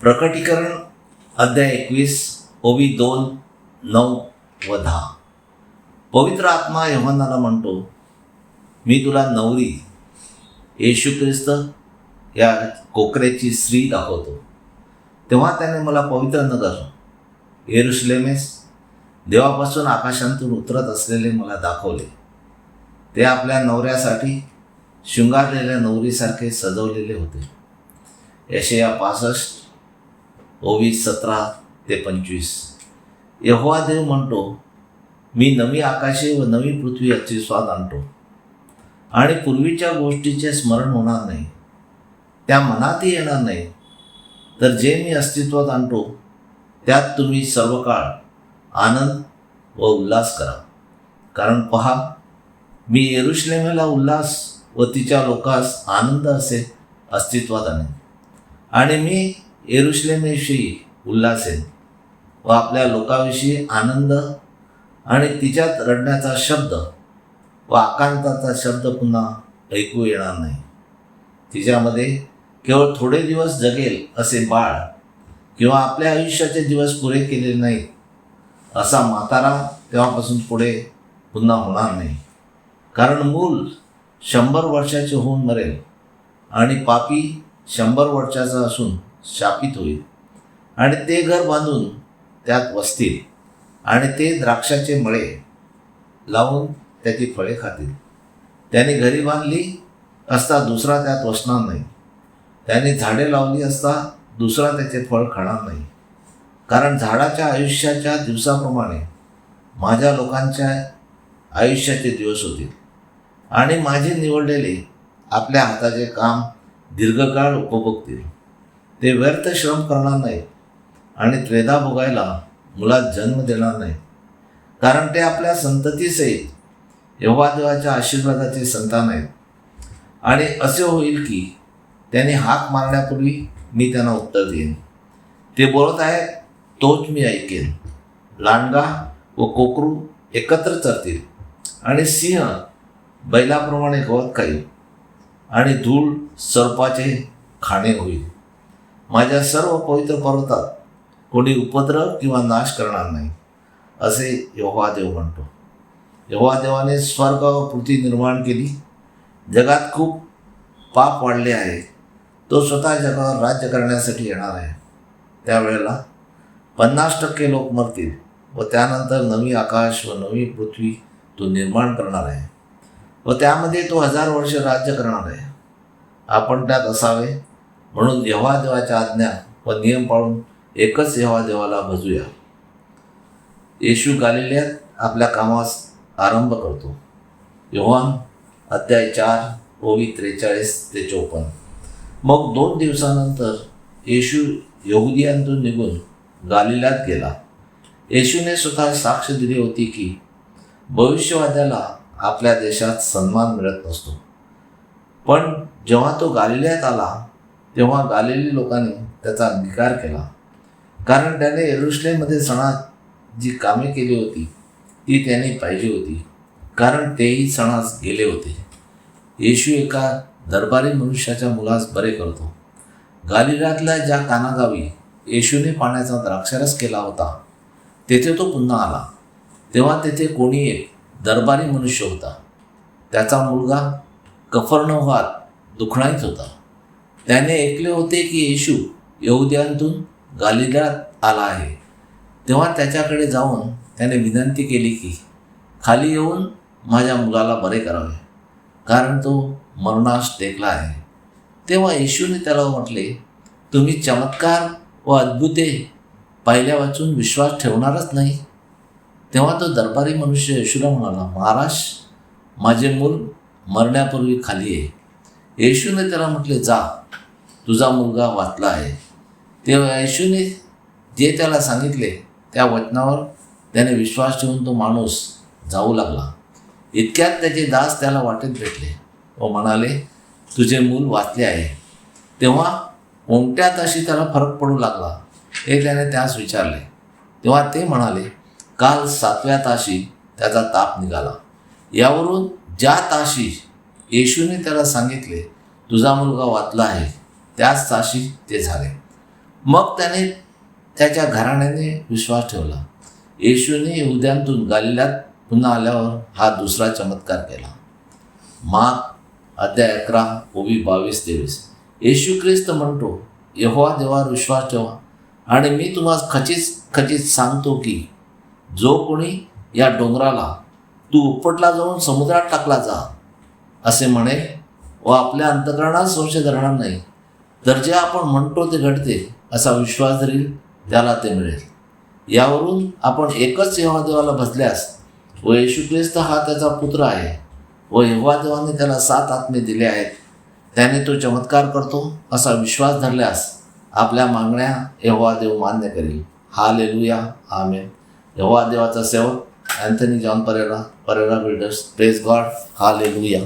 प्रकटीकरण अध्याय एकवीस ओवी दोन नऊ व दहा. पवित्र आत्मा योहानाला म्हणतो मी तुला नवरी येशू ख्रिस्त या कोकऱ्याची स्त्री दाखवतो. तेव्हा त्याने मला पवित्र नगर येरुशलेमेस देवापासून आकाशांतून उतरत असलेले मला दाखवले. ते आपल्या नवऱ्यासाठी शृंगारलेल्या नवरीसारखे सजवलेले होते. यशया पासष्ट ओवीस सतरा ते पंचवीस. यहोवा देव म्हणतो मी नवी आकाशे व नवी पृथ्वी याची स्वाद आणतो. आणि पूर्वीच्या गोष्टीचे स्मरण होणार नाही. त्या मनातही येणार नाही. तर जे मी अस्तित्वात आणतो त्यात तुम्ही सर्व काळ आनंद व उल्हास करा. कारण पहा मी येरुश्लेमेला उल्हास व तिच्या लोकास आनंद असे अस्तित्वात आणेन. आणि मी येरुशलेमेविषयी उल्हासेन व आपल्या लोकाविषयी आनंद आणि तिच्यात रडण्याचा शब्द व आकांताचा शब्द पुन्हा ऐकू येणार नाही. तिच्यामध्ये केवळ थोडे दिवस जगेल असे बाळ किंवा आपल्या आयुष्याचे दिवस पुरे केलेले नाहीत असा म्हातारा तेव्हापासून पुढे पुन्हा होणार नाही. कारण मूल शंभर वर्षाचे होऊन मरेल आणि पापी शंभर वर्षाचा असून शापित होईल. आणि ते घर बांधून त्यात वसतील. आणि ते द्राक्षाचे मळे लावून त्याची फळे खातील. त्याने घरी बांधली असता दुसरा त्यात वसणार नाही. त्याने झाडे लावली असता दुसरा त्याचे फळ खाणार नाही. कारण झाडाच्या आयुष्याच्या दिवसाप्रमाणे माझ्या लोकांच्या आयुष्याचे दिवस होतील. आणि माझे निवडलेले आपल्या हाताचे काम दीर्घकाळ उपभोगतील. ते व्यर्थ श्रम करणार नाहीत आणि त्रेधा भोगायला मुलात जन्म देणार नाही कारण ते आपल्या संततीसहित यहोवा आशीर्वादाचे संतान आहेत. आणि असे होईल की त्यांनी हाक मारण्यापूर्वी मी त्यांना उत्तर देईन. ते बोलत आहेत तोच मी ऐकेन. लांडगा व कोकरू एकत्र चरतील आणि सिंह बैलाप्रमाणे गवत खाईल आणि धूळ सर्पाचे खाणे होईल. माझ्या सर्व पवित्र पर्वतात कोणी उपद्रव किंवा नाश करणार नाही असे यहोवा देव म्हणतो. यहोवा देवाने स्वर्ग व पृथ्वी निर्माण केली. जगात खूप पाप वाढले आहे. तो स्वतः जगावर राज्य करण्यासाठी येणार आहे. त्यावेळेला पन्नास टक्के लोक मरतील व त्यानंतर नवी आकाश व नवी पृथ्वी तो निर्माण करणार आहे. व त्यामध्ये तो हजार वर्ष राज्य करणार आहे. आपण त्यात असावे. म्हणून यव्हा देवाच्या आज्ञा व नियम पाळून एकच यव्हा देवाला भजूया. येशू गालिल्यात आपल्या कामास आरंभ करतो. योहान अध्याय चार ओवी त्रेचाळीस ते चोपन्न. मग दोन दिवसानंतर येशू यहुदियांतून निघून गालिल्यात गेला. येशूने स्वतः साक्ष दिली होती की भविष्यवाद्याला आपल्या देशात सन्मान मिळत नसतो. पण जेव्हा तो गालिल्यात आला तेव्हा गालेली लोकांनी त्याचा अंगीकार केला. कारण त्याने एरुश्लेमध्ये सणात जी कामे केली होती ती त्याने पाहिली होती. कारण तेही सणास गेले होते. येशू एका दरबारी मनुष्याच्या मुलास बरे करतो. गालिरातल्या ज्या कानागावी येशूने पाण्याचा द्राक्षारस केला होता तेथे तो पुन्हा आला. तेव्हा तेथे कोणी एक दरबारी मनुष्य होता. त्याचा मुलगा कफर्णवात दुखणाईत होता. त्याने ऐकले होते की येशू यहुद्यांतून गालिल्यात आला आहे. तेव्हा त्याच्याकडे जाऊन त्याने विनंती केली की खाली येऊन माझ्या मुलाला बरे करावे कारण तो मरणास टेकला आहे. तेव्हा येशूने त्याला म्हटले तुम्ही चमत्कार व अद्भुते पाहिल्या वाचून विश्वास ठेवणारच नाही. तेव्हा तो दरबारी मनुष्य येशूला म्हणाला महाराज माझे मूल मरण्यापूर्वी खाली आहे. येशूने त्याला म्हटले जा तुझा मुलगा वाचला आहे. तेव्हा येशूने जे त्याला सांगितले त्या वचनावर त्याने विश्वास ठेवून तो माणूस जाऊ लागला. इतक्यात त्याचे दास त्याला वाटेत भेटले व म्हणाले तुझे मूल वाचले आहे. तेव्हा कोणत्या ताशी त्याला फरक पडू लागला. हे त्याने त्यास विचारले. तेव्हा ते म्हणाले काल सातव्या ताशी त्याचा ताप निघाला. यावरून ज्या ताशी येशूने त्याला सांगितले तुझा मुलगा वाचला आहे त्याच ताशी ते झाले. मग त्याने त्याच्या घराण्याने विश्वास ठेवला. येशूने उद्यांतून गालिल्यात पुन्हा आल्यावर हा दुसरा चमत्कार केला. माग अध्याय अकरा ओबी बावीस तेवीस. येशू ख्रिस्त म्हणतो यहोवा देवावर विश्वास ठेवा. आणि मी तुम्हाला खचित खचित सांगतो की जो कोणी या डोंगराला तू उपटला जाऊन समुद्रात टाकला जा. असे म्हणे व आपल्या अंतकरणात संशय धरणार नाही. तर जे आपण म्हणतो ते घडते असा विश्वास धरील त्याला ते मिळेल. यावरून आपण एकच यहोवा देवाला भजल्यास व येशू ख्रिस्त हा त्याचा पुत्र आहे. व यहोवा देवाने त्याला सात आत्मे दिले आहेत. त्याने तो चमत्कार करतो असा विश्वास धरल्यास आपल्या मागण्या यहोवा देव मान्य करेल. हा लेलुया आमेन. यहोवा देवाचा सेवक Anthony John Pereira Pereira builders. Praise God hallelujah